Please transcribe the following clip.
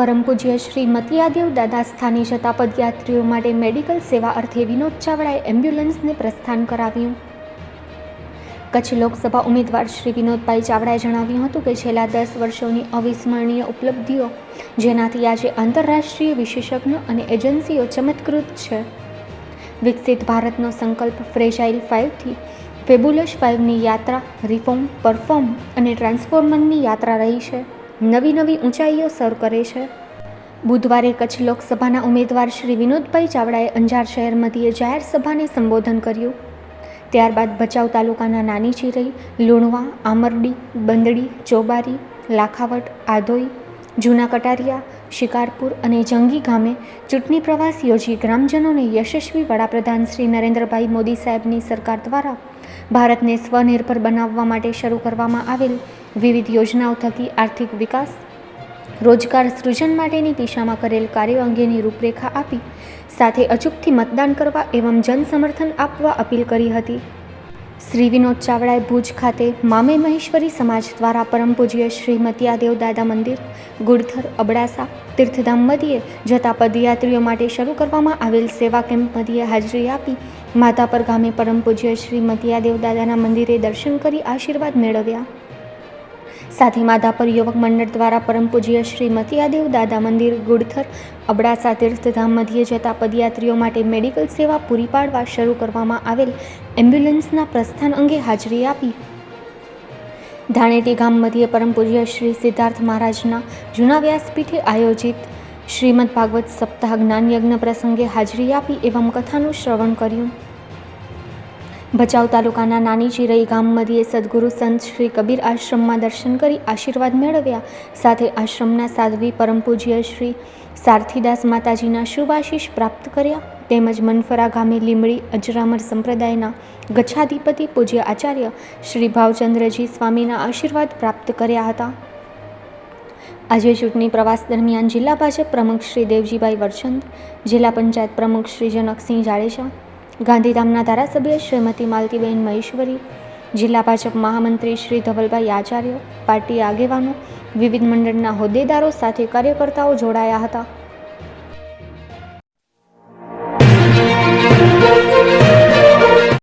પરમ પૂજ્ય શ્રી મતિયાદેવ દાદા સ્થાને જતા પદયાત્રીઓ માટે મેડિકલ સેવા અર્થે વિનોદ ચાવડાએ એમ્બ્યુલન્સને પ્રસ્થાન કરાવ્યું. કચ્છ લોકસભા ઉમેદવાર શ્રી વિનોદભાઈ ચાવડાએ જણાવ્યું હતું કે છેલ્લા દસ વર્ષોની અવિસ્મરણીય ઉપલબ્ધિઓ જેનાથી આજે આંતરરાષ્ટ્રીય વિશેષજ્ઞો અને એજન્સીઓ ચમત્કૃત છે. વિકસિત ભારતનો સંકલ્પ ફ્રેજાઇલ ફાઇવથી ફેબ્યુલસ ફાઇવની યાત્રા, રિફોર્મ, પરફોર્મ અને ટ્રાન્સફોર્મરની યાત્રા રહી છે. નવી નવી ઊંચાઈઓ સર કરે છે. બુધવારે કચ્છ લોકસભાના ઉમેદવાર શ્રી વિનોદભાઈ ચાવડાએ અંજાર શહેર મધ્યે જાહેર સભાને સંબોધન કર્યું. ત્યારબાદ ભચાઉ તાલુકાના નાની ચીરઈ લુણવા, આમરડી, બંદડી, ચોબારી, લાખાવટ, આધોઈ, જૂના કટારિયા, શિકારપુર અને જંગી ગામે ચૂંટણી પ્રવાસ યોજી ગ્રામજનોને યશસ્વી વડાપ્રધાન શ્રી નરેન્દ્રભાઈ મોદી સાહેબની સરકાર દ્વારા ભારતને સ્વનિર્ભર બનાવવા માટે શરૂ કરવામાં આવેલ વિવિધ યોજનાઓ થકી આર્થિક વિકાસ, રોજગાર સૃજન માટેની દિશામાં કરેલ કાર્યો અંગેની રૂપરેખા આપી, સાથે અચૂકથી મતદાન કરવા એવં જન સમર્થન આપવા અપીલ કરી હતી. શ્રી વિનોદ ચાવડાએ ભુજ ખાતે મામે મહેશ્વરી સમાજ દ્વારા પરમ પૂજ્ય શ્રી મતિયાદેવ દાદા મંદિર ગુડથર અબડાસા, તીર્થધામ મધ્યે જતા પદયાત્રીઓ માટે શરૂ કરવામાં આવેલ સેવા કેમ્પ મધ્યે હાજરી આપી માતાપર ગામે પરમ પૂજ્ય શ્રી મતિયાદેવ દાદાના મંદિરે દર્શન કરી આશીર્વાદ મેળવ્યા. સાથે માધાપર યુવક મંડળ દ્વારા પરમ પૂજ્ય શ્રી મતિયાદેવ દાદા મંદિર, ગુડથર, અબડાસા તીર્થધામ મધ્યે જતા પદયાત્રીઓ માટે મેડિકલ સેવા પૂરી પાડવા શરૂ કરવામાં આવેલ એમ્બ્યુલન્સના પ્રસ્થાન અંગે હાજરી આપી. ધાણેટી ગામ મધ્યે પરમ પૂજ્ય શ્રી સિદ્ધાર્થ મહારાજના જૂના વ્યાસપીઠે આયોજિત શ્રીમદ ભાગવત સપ્તાહ જ્ઞાન યજ્ઞ પ્રસંગે હાજરી આપી એવમ કથાનું શ્રવણ કર્યું. ભચાઉ તાલુકાના નાની ચિરઈ ગામ મધ્યે સદગુરુ સંત શ્રી કબીર આશ્રમમાં દર્શન કરી આશીર્વાદ મેળવ્યા. સાથે આશ્રમના સાધ્વી પરમ પૂજ્ય શ્રી સારથીદાસ માતાજીના શુભાશીષ પ્રાપ્ત કર્યા. તેમજ મનફરા ગામે લીમડી અજરામર સંપ્રદાયના ગચ્છાધિપતિ પૂજ્ય આચાર્ય શ્રી ભાવચંદ્રજી સ્વામીના આશીર્વાદ પ્રાપ્ત કર્યા હતા. આજે ચૂંટણી પ્રવાસ દરમિયાન જિલ્લા ભાજપ પ્રમુખ શ્રી દેવજીભાઈ વરચંદ જિલ્લા પંચાયત પ્રમુખ શ્રી જનકસિંહ જાડેજા ગાંધીધામના ધારાસભ્ય શ્રીમતી માલતીબેન મહેશ્વરી, જિલ્લા ભાજપ મહામંત્રી શ્રી ધવલભાઈ આચાર્ય, પાર્ટી આગેવાનો, વિવિધ મંડળના હોદ્દેદારો સાથે કાર્યકર્તાઓ જોડાયા હતા.